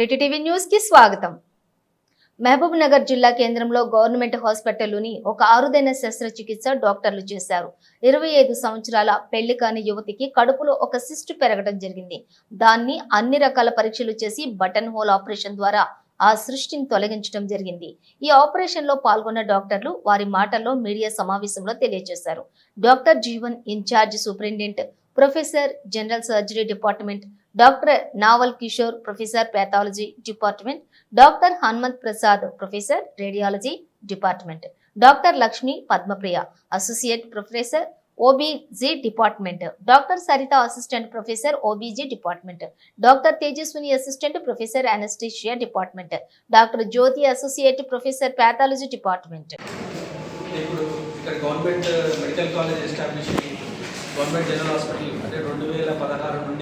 త్రిటి న్యూస్కి స్వాగతం. మహబూబ్ నగర్ జిల్లా కేంద్రంలో గవర్నమెంట్ హాస్పిటల్లోని ఒక అరుదైన శస్త్రచికిత్స డాక్టర్లు చేశారు. ఇరవై ఐదు సంవత్సరాల పెళ్ళి కాని యువతికి కడుపులో ఒక సిస్టు పెరగడం జరిగింది. దాన్ని అన్ని రకాల పరీక్షలు చేసి బటన్ హోల్ ఆపరేషన్ ద్వారా ఆ సృష్టిని తొలగించడం జరిగింది. ఈ ఆపరేషన్లో పాల్గొన్న డాక్టర్లు వారి మాటల్లో మీడియా సమావేశంలో తెలియజేశారు. Doctor Jeevan in charge superintendent professor general surgery department doctor Naval Kishore professor pathology department doctor Hanumanth Prasad professor radiology department doctor Lakshmi Padmapriya associate professor OBG department doctor Saritha assistant professor OBG department doctor Tejaswini assistant professor anaesthesia department doctor Jyothi associate professor pathology department. ఇప్పుడు ఇక్కడ government medical college establish government general hospital అంటే రెండు వేల పదహారు నుండి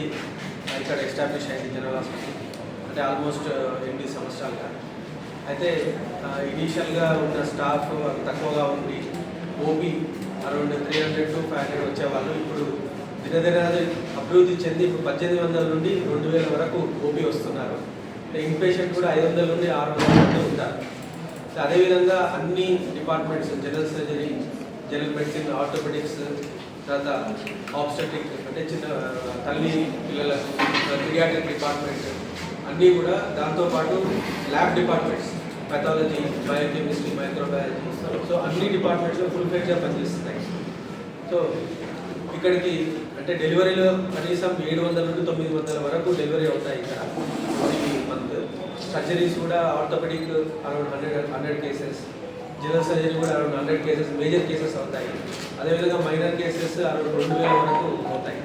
ఇక్కడ establish అయింది general hospital అంటే ఆల్మోస్ట్ uh, ఎనిమిది సంవత్సరాలుగా. అయితే uh, ఇనీషియల్గా ఉన్న స్టాఫ్ తక్కువగా ఉంది OP around three hundred to five hundred వచ్చేవాళ్ళు. ఇప్పుడు దినదిన అభివృద్ధి చెంది ఇప్పుడు పద్దెనిమిది వందల నుండి రెండు వేల వరకు ఓపీ వస్తున్నారు. ఇన్పేషెంట్ కూడా ఐదు వందల నుండి ఆరు వందల మంది ఉంటారు. అదేవిధంగా అన్ని departments general surgery general medicine orthopaedics తర్వాత ఆబ్స్టెటిక్ అంటే చిన్న తల్లి పిల్లల పిరియాటిక్ డిపార్ట్మెంట్ అన్నీ కూడా దాంతోపాటు lab departments pathology biochemistry microbiology so అన్ని డిపార్ట్మెంట్స్లో ఫుల్ ఫ్లెడ్జ్గా పనిచేస్తున్నాయి. సో ఇక్కడికి అంటే డెలివరీలో కనీసం ఏడు వందల నుండి తొమ్మిది వందల వరకు డెలివరీ అవుతాయి ఇక్కడ. ఈ మంత్ సర్జరీస్ కూడా orthopaedic around hundred hundred cases general surgery కూడా around hundred cases major cases అవుతాయి. అదేవిధంగా మైనర్ కేసెస్ అరౌండ్ రెండు వేల వరకు అవుతాయి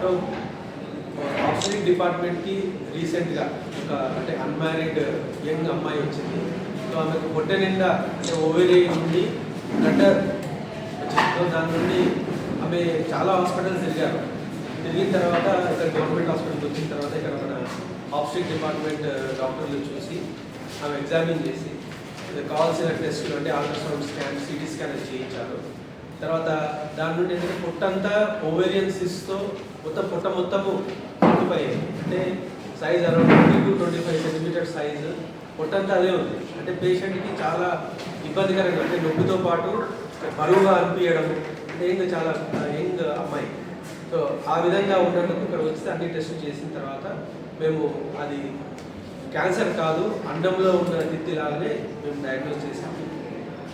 సో ఆప్షనిక్ డిపార్ట్మెంట్కి రీసెంట్గా ఒక అంటే అన్మ్యారీడ్ యంగ్ అమ్మాయి వచ్చింది. సో ఆమెకు పొట్టె నిండా అంటే ఓవేరీ నుండి గడ్డర్ వచ్చింది. దాని నుండి ఆమె చాలా హాస్పిటల్స్ తిరిగారు. తిరిగిన తర్వాత ఇక్కడ గవర్నమెంట్ హాస్పిటల్కి వచ్చిన తర్వాత ఇక్కడ మన ఆప్స్టిక్ డిపార్ట్మెంట్ డాక్టర్లు చూసి ఆమె ఎగ్జామిన్ చేసి కావాల్సిన టెస్టులు అంటే అల్ట్రాసౌండ్ స్కాన్ సిటీ స్కాన్ చేయించారు. తర్వాత దాని నుండి ఏంటంటే పొట్టంతా ఓవేరియన్ సిస్తో మొత్తం పొట్ట మొత్తము ఆక్యుపై అయింది అంటే size around twenty to twenty five centimetre size పొట్టంతా అదే ఉంది. అంటే పేషెంట్కి చాలా ఇబ్బందికరంగా అంటే నొప్పితో పాటు బరువుగా అనిపించడం. అంటే ఇంకా చాలా యంగ్ అమ్మాయి. సో ఆ విధంగా ఉన్నందుకు ఇక్కడ వచ్చి అన్ని టెస్టులు చేసిన తర్వాత మేము అది క్యాన్సర్ కాదు అండంలో ఉన్న తిత్తి లాగానే మేము డయాగ్నోస్ చేసాము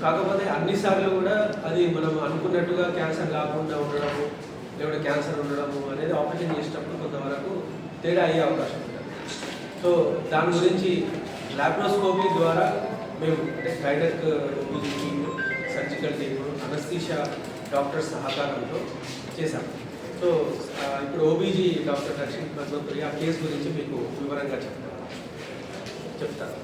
కాకపోతే అన్నిసార్లు కూడా అది మనం అనుకున్నట్టుగా క్యాన్సర్ కాకుండా ఉండడము లేకుంటే క్యాన్సర్ ఉండడము అనేది ఆపరేషన్ చేసేటప్పుడు కొంతవరకు తేడా అయ్యే అవకాశం ఉంటుంది. సో దాని గురించి లాప్రోస్కోపీ ద్వారా మేము అంటే గైడక్ team surgical team anaesthesia doctor సహకారంతో చేశాం. సో ఇప్పుడు ఓబీజీ డాక్టర్ దక్షిణ్ పద్మపురి ఆ కేసు గురించి మీకు వివరంగా చెప్తాను చెప్తాను.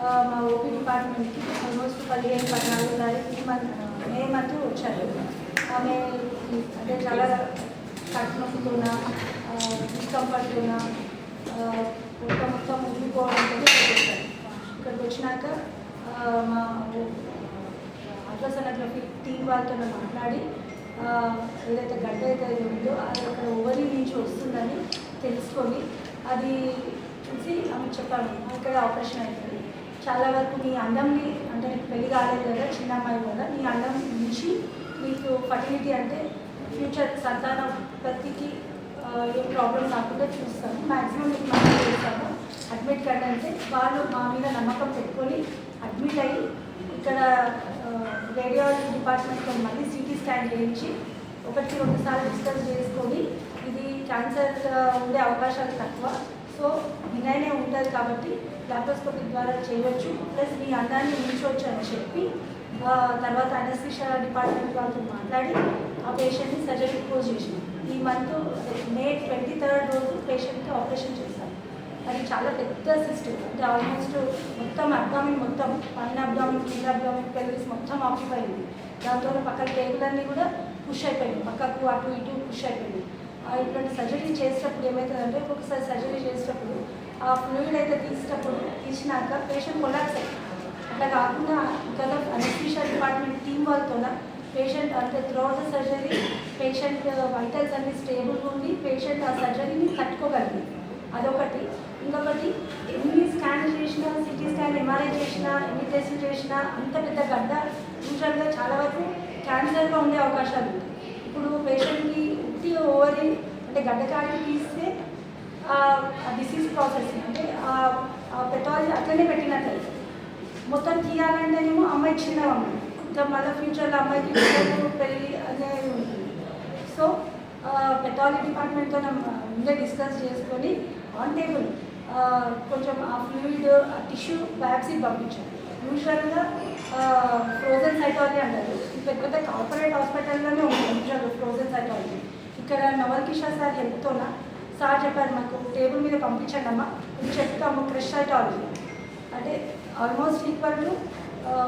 మా ఓపీ డిపార్ట్మెంట్కి ఆల్మోస్ట్ పదిహేను పద్నాలుగు తారీఖు ఈ మంత్ మే మంత్ వచ్చారు. ఆమె అంటే చాలా కట్ నొప్పుతున్న డిస్కంఫర్ట్తున్న మొత్తం మొత్తం ఉండిపోవడంతో వచ్చారు ఇక్కడికి వచ్చినాక ఆ, మా అల్ట్రాసోనోగ్రఫీ టీం వాళ్ళతో మాట్లాడి ఏదైతే గడ్డ అయితే ఉందో అది అక్కడ ఓవరీ నుంచి వస్తుందని తెలుసుకొని అది చూసి ఆమె చెప్పాను అక్కడ ఆపరేషన్ అవుతుంది చాలా వరకు మీ అండంని అంటే నీకు పెళ్ళి కాలేదు కదా చిన్న అమ్మాయి కదా నీ అండం నుంచి మీకు ఫర్టిలిటీ అంటే ఫ్యూచర్ సంతాన ఉత్పత్తికి ఆ, ఏం ప్రాబ్లం రాకుండా చూస్తాము మ్యాక్సిమం మీకు మనం చేస్తాము అడ్మిట్ కార్డ్ అంటే వాళ్ళు మా మీద నమ్మకం పెట్టుకొని అడ్మిట్ అయ్యి ఇక్కడ రేడియాలజీ డిపార్ట్మెంట్తో మళ్ళీ స్కాన్ చేయించి ఒకటి రెండుసార్లు డిస్కస్ చేసుకొని ఇది క్యాన్సర్ ఉండే అవకాశాలు తక్కువ. సో వినయనే ఉంటుంది కాబట్టి లాప్రోస్కోపీ ద్వారా చేయవచ్చు ప్లస్ మీ అందాన్ని ఉంచవచ్చు అని చెప్పి తర్వాత అనస్థిషా డిపార్ట్మెంట్ వాళ్ళతో మాట్లాడి ఆ పేషెంట్ని సర్జరీ పోజ్ చేసాం ఈ మంత్ మే ట్వంటీ థర్డ్ రోజు పేషెంట్కి ఆపరేషన్ చేశాం అది చాలా పెద్ద సిస్టమ్ అంటే ఆల్మోస్ట్ మొత్తం అబ్డామిన్ మొత్తం పైన అబ్డామిన్ కింద అబ్డామిన్ పెల్విస్ మొత్తం ఆక్యుపై అయింది. దాంతో పక్కన టేబులన్నీ కూడా పుష్ అయిపోయింది పక్కకు అటు ఇటు పుష్ అయిపోయింది ఆ ఇట్లాంటి సర్జరీ చేసేటప్పుడు ఏమవుతుందంటే ఒక్కొక్కసారి సర్జరీ చేసేటప్పుడు ఆ ఫ్లూయిడ్ అయితే తీసినప్పుడు తీసినాక పేషెంట్ కొలాక్స్ అట్లా కాకుండా ఇక్కడ అనస్థీషియా డిపార్ట్మెంట్ టీం వాళ్ళతో పేషెంట్ అంటే throughout the surgery patient vitals అన్ని స్టేబుల్గా ఉండి పేషెంట్ ఆ సర్జరీని తట్టుకోగలిగింది. అదొకటి. ఇంకొకటి ఎన్ని స్కాన్ చేసినా సిటీ స్కాన్ ఎంఆర్ఐ చేసినా ఎన్ని టెస్టులు చేసినా అంత పెద్ద గడ్డ యూజువల్గా చాలా వరకు క్యాన్సర్గా ఉండే అవకాశాలు ఉంటాయి. ఇప్పుడు పేషెంట్కి ఉట్టి ఓవరి అంటే గడ్డకాయలు తీస్తే ఆ డిసీజ్ ప్రాసెస్ అంటే ఆ పెథాలజీ అట్లనే పెట్టినట్లయితే మొత్తం తీయాలంటేనేమో అమ్మాయి చిన్న అమ్మాయి. ఇంకా మళ్ళీ ఫ్యూచర్లో అమ్మాయికి పెళ్ళి అనేది ఉంటుంది. సో పెథాలజీ డిపార్ట్మెంట్తో ముందే డిస్కస్ చేసుకొని ఆన్ టేబుల్ కొంచెం ఆ ఫ్లూయిడ్ ఆ టిష్యూ బ్యాగ్సీ పంపించాలి. యూజువల్గా ఫ్రోజన్ సైటాలజీ అంటారు. పెద్ద పెద్ద కార్పొరేట్ హాస్పిటల్లోనే ఉంటుంది యూజువల్ ఫ్రోజన్ సైటాలజీ ఇక్కడ నవల్ కిషోర్ సార్ హెల్ప్తోన సార్ చెప్పారు మాకు టేబుల్ మీద పంపించండి అమ్మా ఇది చెప్తాము క్రిష్ సైటాలజీ అంటే almost equal to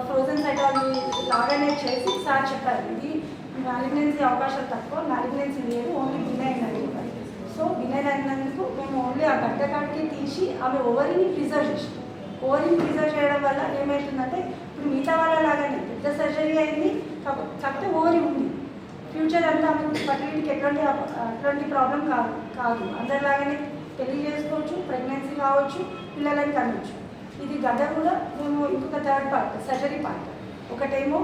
frozen cytology లాగానే చేసి సార్ చెప్పారు. ఇది మ్యాలిగ్నెన్సీ అవకాశాలు తక్కువ మ్యాలిగ్నెన్సీ లేదు ఓన్లీ బినైన్ అని సో బినైన్ అయినందుకు మేము ఓన్లీ ఆ గడ్డ కాడికి తీసి ఆమె ఓవరిని ప్రిజర్వ్ చేసాం ఓరిని ప్రిజర్వ్ చేయడం వల్ల ఏమవుతుందంటే ఇప్పుడు మిగతా వాళ్ళ లాగానే పెద్ద సర్జరీ అయింది కాకపోతే ఓరి ఉంది. ఫ్యూచర్ అంతా ఫర్టిలిటీకి ఎటువంటి ఎటువంటి ప్రాబ్లం కాదు కాదు. అందరిలాగానే పెళ్ళి చేసుకోవచ్చు ప్రెగ్నెన్సీ కావచ్చు పిల్లలని కనవచ్చు ఇది గడ్డ కూడా మేము ఇంకొక థర్డ్ పార్ట్ సర్జరీ పార్ట్ ఒకటేమో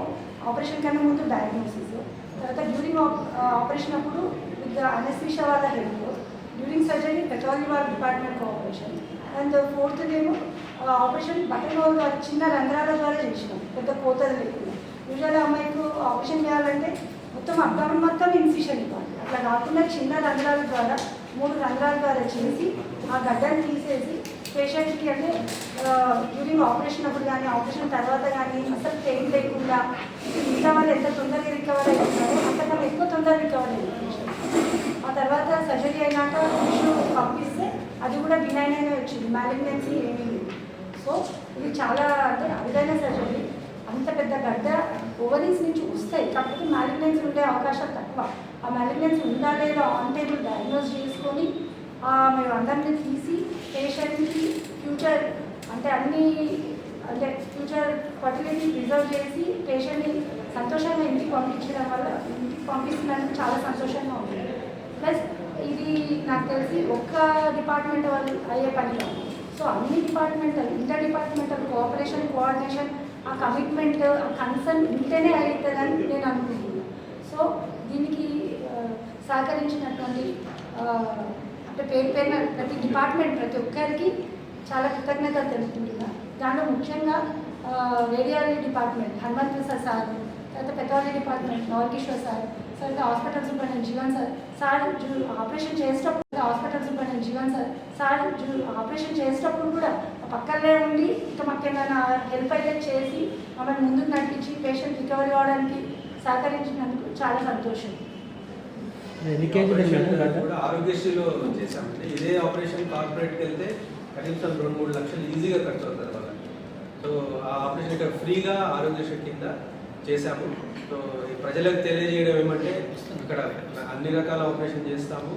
ఆపరేషన్ కన్నా ముందు డయాగ్నోసిస్ తర్వాత డ్యూరింగ్ ఆపరేషన్ అప్పుడు విత్ అనెస్థీషియా వాళ్ళ హెల్ప్ డ్యూరింగ్ సర్జరీ పెట్రోలియం వాళ్ళ డిపార్ట్మెంట్ కోఆపరేషన్ అండ్ ఫోర్త్ ఏమో ఆపరేషన్ బటన్ చిన్న రంధ్రాల ద్వారా చేసినాం. పెద్ద కోతలు లేకుండా. యూజువల్ అమ్మాయికు ఆపరేషన్ చేయాలంటే మొత్తం అబ్డామిన్ మొత్తం ఇన్ఫిషన్ ఇవ్వాలి. అట్లా కాకుండా చిన్న రంధ్రాల ద్వారా మూడు రంధ్రాల ద్వారా చేసి ఆ గడ్డని తీసేసి పేషెంట్కి అంటే డ్యూరింగ్ ఆపరేషన్ అప్పుడు కానీ ఆపరేషన్ తర్వాత కానీ అసలు పెయిన్ లేకుండా మిగతా వాళ్ళు ఎంత తొందరగా రికవర్ అవుతున్నారో అంతకన్నా ఎక్కువ తొందరగా రికవర్ అయ్యారు ఆ తర్వాత సర్జరీ అయినాక ఇష్యూ పంపిస్తే అది కూడా బినైన్ అనే వచ్చింది. మ్యాలిగ్నెన్సీ ఏమీ లేదు. సో ఇది చాలా అంటే అరుదైన సర్జరీ అంత పెద్ద గడ్డ ఓవరీస్ నుంచి వస్తాయి. కాకపోతే మ్యాలిగ్నెన్స్ ఉండే అవకాశాలు తక్కువ. ఆ మ్యాలిగ్నెన్స్ ఉందా లేదా ఆన్ టేబుల్ డయాగ్నోస్ చేసుకొని మేము అందరినీ తీసి పేషెంట్కి ఫ్యూచర్ అంటే అన్ని అంటే ఫ్యూచర్ ఫర్టిలిటీ ప్రిజర్వ్ చేసి పేషెంట్ని సంతోషంగా ఇంటికి పంపించడం వల్ల ఇంటికి పంపిస్తున్నందుకు చాలా సంతోషంగా ఉంది. ప్లస్ ఇది నాకు తెలిసి ఒక్క డిపార్ట్మెంట్ వాళ్ళు అయ్యే పని కాదు. సో అన్ని departmental inter departmental cooperation coordination ఆ కమిట్మెంట్ ఆ కన్సర్న్ ఉంటేనే అవుతుందని నేను అనుకుంటున్నాను సో దీనికి సహకరించినటువంటి అంటే పేరు పేరున ప్రతి డిపార్ట్మెంట్ ప్రతి ఒక్కరికి చాలా కృతజ్ఞత తెలుపుకుంటున్నాను దాంట్లో ముఖ్యంగా radiology department Hanumanth Prasad sir తర్వాత పెథాలజీ డిపార్ట్మెంట్ నవకిషోర్ సార్ తర్వాత hospital superintendent Jeevan sir sir operation చేసేటప్పుడు hospital superintendent Jeevan sir sir operation చేసేటప్పుడు కూడా పక్కనే ఉండి ఇంకా మాకు ఏమైనా హెల్ప్ అయితే చేసి మమ్మల్ని ముందుకు నడిపించి పేషెంట్ రికవరీ అవ్వడానికి సహకరించినందుకు చాలా సంతోషం. ఆరోగ్యశ్రీలో చేశామండి. ఇదే ఆపరేషన్ కార్పొరేట్కి వెళ్తే కనీసం రెండు మూడు లక్షలు ఈజీగా ఖర్చు అవుతుంది వాళ్ళకి. సో ఆ ఆపరేషన్ ఇక్కడ ఫ్రీగా ఆరోగ్యశ్రీ కింద చేశాము. సో ఈ ప్రజలకు తెలియజేయడం ఏమంటే ఇక్కడ అన్ని రకాల ఆపరేషన్ చేస్తాము.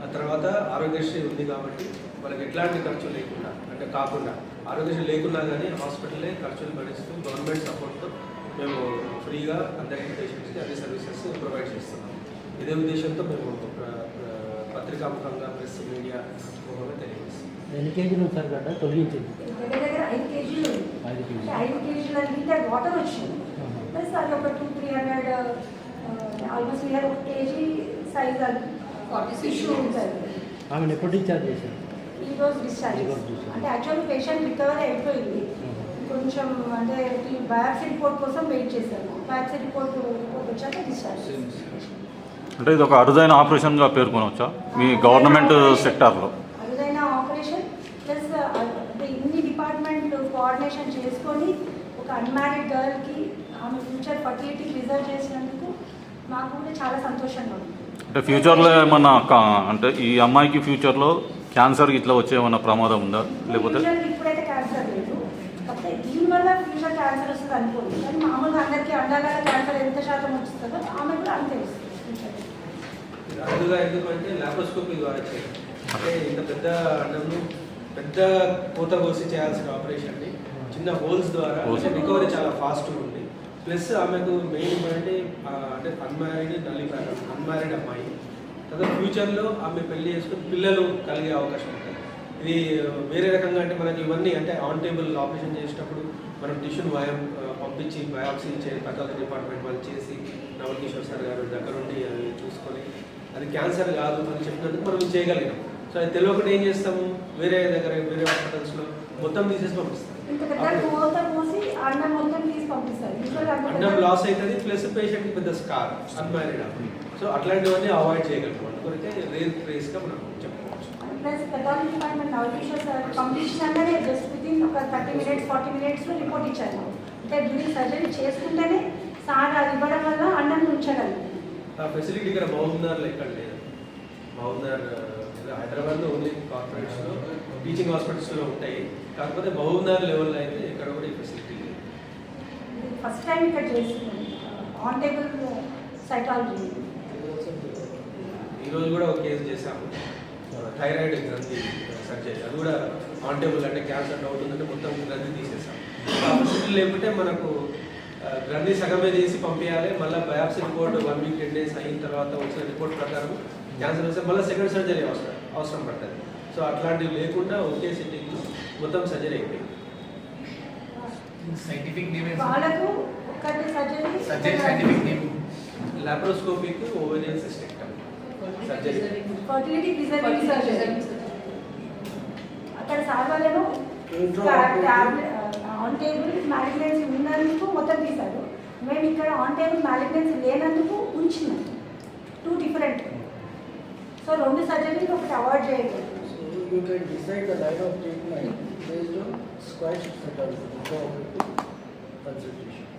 ఆ తర్వాత ఆరోగ్యశ్రీ ఉంది కాబట్టి వాళ్ళకి ఎట్లాంటి ఖర్చు లేకుండా అంటే కాకుండా ఆరోగ్యశ్రీ లేకున్నా కానీ హాస్పిటలే ఖర్చులు భరిస్తూ గవర్నమెంట్ సపోర్ట్తో మేము ఫ్రీగా అందరికీ పేషెంట్స్కి అన్ని సర్వీసెస్ ప్రొవైడ్ చేస్తున్నాము ఇదే ఉద్దేశంతో మేము పత్రికాముఖంగా ప్రెస్ మీడియా ముఖంగా తెలియజేస్తాం ఎన్ని కేజీలు ఉంది సార్ గడ్డ? తొలగించింది. ఐదు కేజీలు. ఐదు వాటర్ వచ్చింది. ఆహా. ప్లస్ అది ఒక two three hundred almost near ఒక కేజీ సైజ్ అది. ఇష్యూ ఉంటుంది. ఆమెను ఎప్పుడు డిశ్చార్జ్ చేశారు. ఈ రోజు డిశ్చార్జ్. అంటే యాక్చువల్లీ పేషెంట్ రికవరీ అయిపోయింది. కొంచెం అంటే ఈ బయాప్సీ రిపోర్ట్ కోసం వెయిట్ చేశాము బయాప్సీ రిపోర్ట్ రిపోర్ట్ వచ్చాక డిశ్చార్జ్ అంటే ఇది ఒక అరుదైన ఆపరేషన్గా పేర్కొనవచ్చా మీ గవర్నమెంట్ సెక్టార్లో అరుదైన ఆపరేషన్ ప్లస్ అంటే ఇన్ని డిపార్ట్మెంట్ కోఆర్డినేషన్ చేసుకొని ఒక అన్మ్యారీడ్ గర్ల్కి ఆమె ఫ్యూచర్ ఫర్టిలిటీ ప్రిజర్వ్ చేసినందుకు మాకు కూడా చాలా సంతోషంగా ఉంది. అంటే ఫ్యూచర్లో ఏమన్నా కా- అంటే ఈ అమ్మాయికి ఫ్యూచర్లో క్యాన్సర్ ఇట్లా వచ్చే ఏమన్నా ప్రమాదం ఉందా? లేకపోతే ఫ్యూచర్ ఇప్పుడైతే క్యాన్సర్ లేదు. కాకపోతే దీనివల్ల ఫ్యూచర్ క్యాన్సర్ వస్తుంది అనుకోండి. కానీ మామూలుగా అందరికీ అండాల క్యాన్సర్ ఎంత శాతం వస్తుందో ఆమె కూడా అంతే వస్తుంది ఫ్యూచర్ ఇది అరుదుగా ఎందుకంటే లాప్రోస్కోపీ ద్వారా చేయాలి. అంటే ఇంత పెద్ద పూత కోసి చేయాల్సిన ఆపరేషన్ని చిన్న హోల్స్ ద్వారా. రికవరీ చాలా ఫాస్ట్ ఉంది ప్లస్ ఆమెకు మెయిన్ అంటే అంటే అన్మ్యారీడ్ నల్లి అన్మ్యారీడ్ అమ్మాయి. తర్వాత ఫ్యూచర్లో ఆమె పెళ్ళి చేసుకుని పిల్లలు కలిగే అవకాశం ఉంటుంది. ఇది వేరే రకంగా అంటే మనకి ఇవన్నీ అంటే ఆన్ టేబుల్ ఆపరేషన్ చేసేటప్పుడు మనం టిష్యూని వయం పంపించి బయాప్సీ ఇచ్చే పథకాల డిపార్ట్మెంట్ వాళ్ళు చేసి నవల్ కిషోర్ సార్ గారు దగ్గర ఉండి అది చూసుకొని అది క్యాన్సర్ కాదు అని చెప్పినందుకు మనం చేయగలిగాం. సో అది తెలియకుండా ఏం చేస్తాము? వేరే దగ్గర వేరే హాస్పిటల్స్లో మొత్తం తీసేసి పంపిస్తాం. ఇంత పెద్ద మూసి అన్నం మొత్తం తీసి పంపిస్తారు. అన్నం లాస్ అవుతుంది ప్లస్ పేషెంట్ పెద్ద స్కార్ అన్మ్యారీడ్ సో అట్లాంటివన్నీ అవాయిడ్ చేయగలుగుతాం అందుకొరకే రేర్గా మనం చెప్పుకోవచ్చు. Plus pathology department Navakishore sir. పంపించినాకనే just with in ఒక థర్టీ మినిట్స్ ఫార్టీ మినిట్స్లో రిపోర్ట్ ఇచ్చారు. అంటే డ్యూరింగ్ సర్జరీ చేసుకుంటేనే సార్ అది ఇవ్వడం వల్ల అన్నం ఫెసిలిటీ ఇక్కడ మహబూబ్నగర్లో ఎక్కడ లేదు. హైదరాబాద్లో ఓన్లీ కార్పొరేట్స్లో టీచింగ్ హాస్పిటల్స్లో ఉంటాయి. కాకపోతే మహబూబ్నగర్ లెవెల్లో అయితే ఇక్కడ కూడా ఈ ఫెసిలిటీ లేదు. ఫస్ట్ టైం ఇక్కడ చేస్తున్నాం ఆన్ టేబుల్ సైకాలజీ ఈ రోజు కూడా ఒక కేసు చేశాము. థైరాయిడ్ గ్రంథి సర్జరీ అది కూడా ఆన్ టేబుల్ అంటే క్యాన్సర్ డౌట్ ఉందంటే మొత్తం గ్రంథి తీసేసాం ఆ ఫెసిలిటీ లేకుంటే మనకు గ్రంథి సగమే తీసి పంపించాలి మళ్ళీ biopsy report one week ten days అయిన తర్వాత వచ్చిన రిపోర్ట్ ప్రకారం క్యాన్సర్ వస్తే మళ్ళీ సెకండ్ సర్జరీ అవసరం అవసరం పడుతుంది. సో అట్లాంటివి లేకుండా ఒకే సిట్టింగ్ మొత్తం సర్జరీ అయిపోయింది. సైంటిఫిక్ నేమ్ వాళ్ళకు ఒక్కటి surgery surgery scientific name laparoscopic ovarian cystectomy surgery fertility surgery అక్కడ సార్ ఆన్ టేబుల్ మ్యాలిగ్నెన్సీ ఉన్నందుకు మొత్తం తీశారు. మేము ఇక్కడ ఆన్ టేబుల్ మ్యాలిగ్నెన్సీ లేనందుకు ఉంచినాం. టూ డిఫరెంట్ సో రెండు సర్జరీలు ఒకటి అవాయిడ్ చేయగలం So you can decide the line of treatment based on squash pattern for consultation.